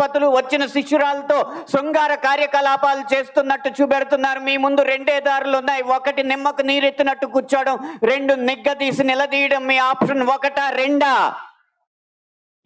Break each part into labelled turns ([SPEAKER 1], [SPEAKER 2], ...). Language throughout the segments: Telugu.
[SPEAKER 1] పతులు వచ్చిన శిష్యురాలతో శృంగార కార్యకలాపాలు చేస్తున్నట్టు చూపెడుతున్నారు. మీ ముందు రెండే దారులు ఉన్నాయి. ఒకటి నిమ్మకు నీరెత్తినట్టు కూర్చోవడం రెండు నిగ్గదీసి నిలదీయడం మీ ఆప్షన్ ఒకటా రెండా?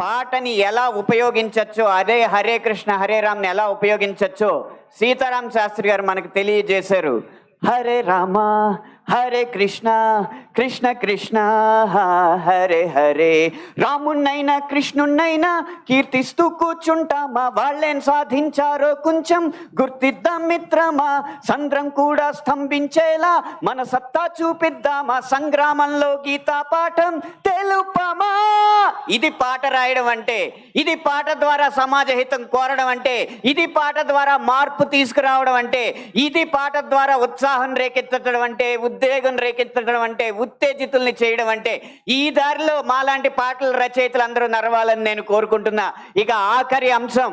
[SPEAKER 1] పాటని ఎలా ఉపయోగించవచ్చు అదే హరే కృష్ణ హరే రామ్ని ఎలా ఉపయోగించచ్చో సీతారాం శాస్త్రి గారు మనకు తెలియజేశారు. హరే రామ హరే కృష్ణ కృష్ణ కృష్ణ హరే హరే. రాముణ్ణైనా కృష్ణుణ్ణైనా కీర్తిస్తూ కూర్చుంటామా? వాళ్ళేం సాధించారో కొంచెం గుర్తిద్దాం మిత్రమా? సంద్రం కూడా స్తంభించేలా మన సత్తా చూపిద్దామా? సంగ్రామంలో గీతా పాఠం తెలుపమా ఇది పాట రాయడం అంటే ఇది పాట ద్వారా సమాజ హితం కోరడం అంటే ఇది పాట ద్వారా మార్పు తీసుకురావడం అంటే ఇది పాట ద్వారా ఉత్సాహం రేకెత్తడం అంటే ఉద్వేగం రేకెత్తడం అంటే ఉత్తేజితుల్ని చేయడం అంటే ఈ దారిలో మాలాంటి పాటల రచయితలు అందరూ నరవాలని నేను కోరుకుంటున్నా. ఇక ఆఖరి అంశం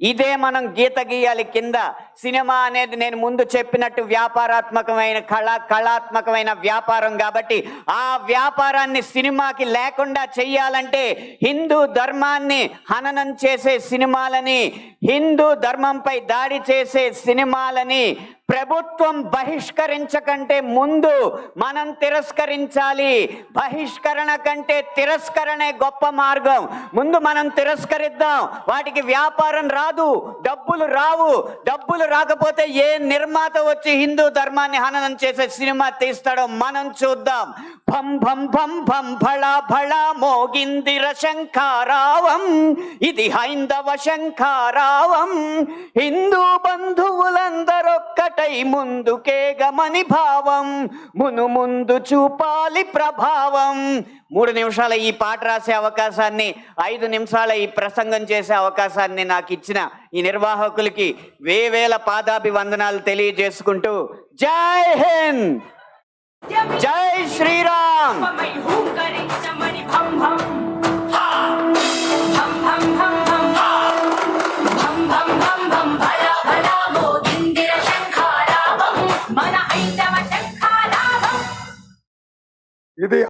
[SPEAKER 1] ఇదే మనం గీత గీయాలి కింద. సినిమా అనేది నేను ముందు చెప్పినట్టు వ్యాపారాత్మకమైన కళ కళాత్మకమైన వ్యాపారం కాబట్టి ఆ వ్యాపారాన్ని సినిమాకి లేకుండా చెయ్యాలంటే హిందూ ధర్మాన్ని హననం చేసే సినిమాలని హిందూ ధర్మంపై దాడి చేసే సినిమాలని ప్రభుత్వం బహిష్కరించకంటే ముందు మనం తిరస్కరించాలి. బహిష్కరణ కంటే తిరస్కరణే గొప్ప మార్గం. ముందు మనం తిరస్కరిద్దాం. వాటికి వ్యాపారం రాదు డబ్బులు రావు. డబ్బులు రాకపోతే ఏ నిర్మాత వచ్చి హిందూ ధర్మాన్ని హననం చేసే సినిమా తీస్తాడో మనం చూద్దాం. భం భం భం భం భళ భళ మోగిందిర శంఖారావం. ఇది హైందవ శంఖారావం. హిందూ బంధువులందరొక్కటై ముందుకే గమని భావం. మును ముందు చూపాలి ప్రభావం. మూడు నిమిషాల ఈ పాట రాసే అవకాశాన్ని ఐదు నిమిషాల ఈ ప్రసంగం చేసే అవకాశాన్ని నాకు ఇచ్చిన ఈ నిర్వాహకులకి వేవేల పాదాభివందనాలు తెలియజేసుకుంటూ జై హింద్! జై శ్రీరామ్
[SPEAKER 2] మై